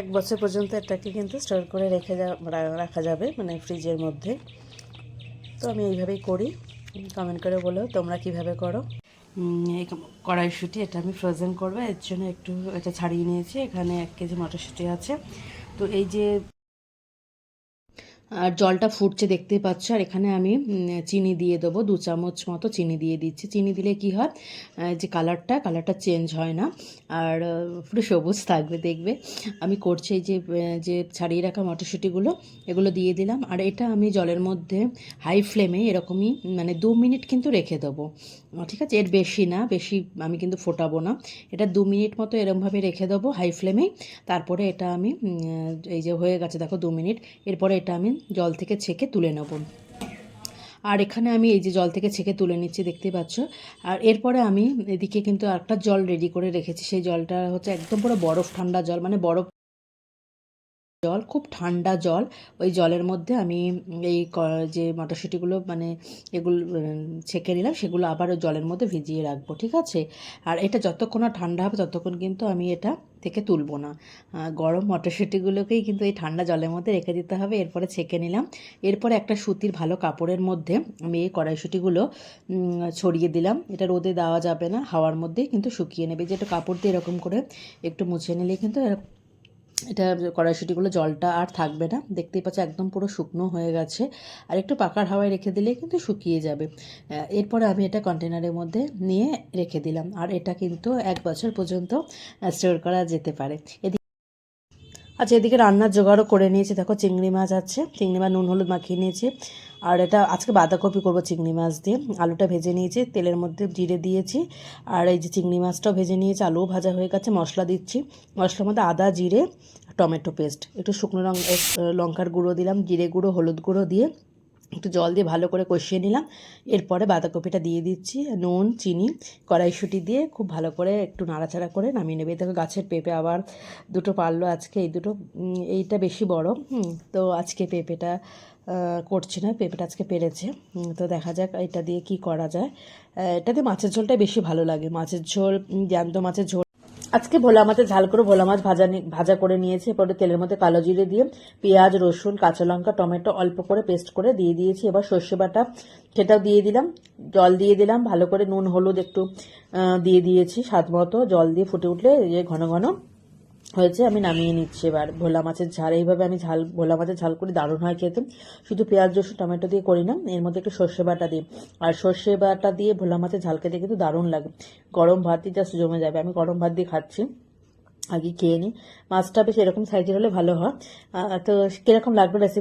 এক বছর পর্যন্ত এটাকে কিন্তু স্টোর করে রেখে যা রাখা যাবে মানে ফ্রিজের মধ্যে। তো আমি এইভাবেই করি। কমেন্ট করে বলো, তোমরা কীভাবে করো? এই কড়াইশুঁটি, এটা আমি ফ্রোজেন করব। এর জন্য একটু এটা ছাড়িয়ে নিয়েছি। এখানে এক কেজি মটরশুঁটি আছে। তো এই যে আর জলটা ফুটছে দেখতেই পাচ্ছ, আর এখানে আমি চিনি দিয়ে দেবো, দু চামচ মতো চিনি দিয়ে দিচ্ছি। চিনি দিলে কি হয় যে কালারটা কালারটা চেঞ্জ হয় না, আর পুরো সবুজ থাকবে, দেখবে। আমি করছি যে যে ছাড়িয়ে রাখা মটরশুঁটিগুলো, এগুলো দিয়ে দিলাম। আর এটা আমি জলের মধ্যে হাই ফ্লেমে এরকমই মানে দু মিনিট কিন্তু রেখে দেবো। ঠিক আছে? এর বেশি না, বেশি আমি কিন্তু ফোটাবো না। এটা দু মিনিট মতো এরমভাবে রেখে দেবো হাই ফ্লেমেই তারপরে এটা আমি এই যে হয়ে গেছে, দেখো দু মিনিট। এরপরে এটা আমি জল থেকে ছেঁকে তুলে নেব। আর এখানে আমি এই যে জল থেকে ছেঁকে তুলে নিচ্ছি, দেখতে পাচ্ছ? আর এরপরে আমি এদিকে কিন্তু একটা জল রেডি করে রেখেছি। সেই জলটা হচ্ছে একদম পুরো বরফ, ঠান্ডা জল মানে বরফ জল, খুব ঠান্ডা জল। ওই জলের মধ্যে আমি এই যে মটরশুঁটিগুলো মানে এগুলো, ছেঁকে নিলাম, সেগুলো আবার ওই জলের মধ্যে ভিজিয়ে রাখব, ঠিক আছে? আর এটা যতক্ষণ না ঠান্ডা হবে, ততক্ষণ কিন্তু আমি এটা থেকে তুলবো না। গরম মটরশুঁটিগুলোকেই কিন্তু এই ঠান্ডা জলের মধ্যে রেখে দিতে হবে, এরপরে ছেঁকে নিলাম। এরপরে একটা সুতির ভালো কাপড়ের মধ্যে আমি এই কড়াইশুঁটিগুলো ছড়িয়ে দিলাম। এটা রোদে দেওয়া যাবে না, হাওয়ার মধ্যেই কিন্তু শুকিয়ে নেবে। যে একটু কাপড় দিয়ে এরকম করে একটু মুছে নিলে কিন্তু এটা কড়াইশুঁটিগুলো জলটা আর থাকবে না। দেখতেই পাচ্ছ একদম পুরো শুকনো হয়ে গেছে। আর একটু পাকার হাওয়ায় রেখে দিলে কিন্তু শুকিয়ে যাবে। এরপরে আমি এটা কন্টেনারের মধ্যে নিয়ে রেখে দিলাম। আর এটা কিন্তু এক বছর পর্যন্ত স্টোর করা যেতে পারে। আচ্ছা এদিকে রান্নার জোগাড়ও করে নিয়েছি। দেখো, চিংড়ি মাছ আছে। চিংড়ি মাছ নুন, হলুদ মাখিয়ে নিয়েছি। আর এটা আজকে বাঁধাকপি করব চিংড়ি মাছ দিয়ে। আলুটা ভেজে নিয়েছি, তেলের মধ্যে জিরে দিয়েছি। আর এই যে চিংড়ি মাছটাও ভেজে নিয়েছি, আলুও ভাজা হয়ে গেছে, মশলা দিচ্ছি। মশলার মধ্যে আদা, জিরে, টমেটো পেস্ট। একটু শুকনো লঙ্কা লঙ্কার গুঁড়ো দিলাম, জিরে গুঁড়ো, হলুদ গুঁড়ো দিয়ে। একটু জল দিয়ে ভালো করে কষিয়ে নিলাম। এরপরে বাঁধাকপিটা দিয়ে দিচ্ছি, নুন, চিনি, কড়াইশুঁটি দিয়ে খুব ভালো করে একটু নাড়াচাড়া করে নামিয়ে নেবে। দেখো গাছের পেঁপে আবার দুটো পারল আজকে, এই দুটো এইটা বেশি বড় তো আজকে পেঁপেটা করছি না, পেঁপেটা আজকে পেরেছে তো দেখা যাক এটা দিয়ে কি করা যায়। এটাতে মাছের ঝোলটাই বেশি ভালো লাগে, মাছের ঝোল জ্যান্ত মাছের ঝোল আজকে ভোলা মাছের ঝাল করে ভোলা মাছ ভাজা ভাজা করে নিয়েছি। এরপরে তেলের মধ্যে কালো জিরে দিয়ে পেঁয়াজ, রসুন, কাঁচা লঙ্কা, টমেটো অল্প করে পেস্ট করে দিয়ে দিয়েছি। এবার সর্ষে বাটা, সেটাও দিয়ে দিলাম। জল দিয়ে দিলাম। ভালো করে নুন, হলুদ একটু দিয়ে দিয়েছি স্বাদ মতো। জল দিয়ে ফুটে উঠলে ঘন ঘন হয়েছে, আমি নামিয়ে নিচ্ছি এবার। ভোলা মাছের ঝাল, এইভাবে আমি ঝাল, ভোলা মাছের ঝাল করে দারুণ হয় খেতে। শুধু পেঁয়াজ, রসুন, টমেটো দিয়ে করি না, এর মধ্যে একটু সর্ষে বাটা দিই। আর সর্ষে বাটা দিয়ে ভোলা মাছের ঝাল খেতে কিন্তু দারুণ লাগে। গরম ভাত দিয়ে জাস্ট জমে যাবে। আমি গরম ভাত দিয়ে খাচ্ছি। আগে খেয়ে নিই। মাছটা বেশ এরকম সাইজের হলে ভালো হয়। তো কীরকম লাগবে রেসিপি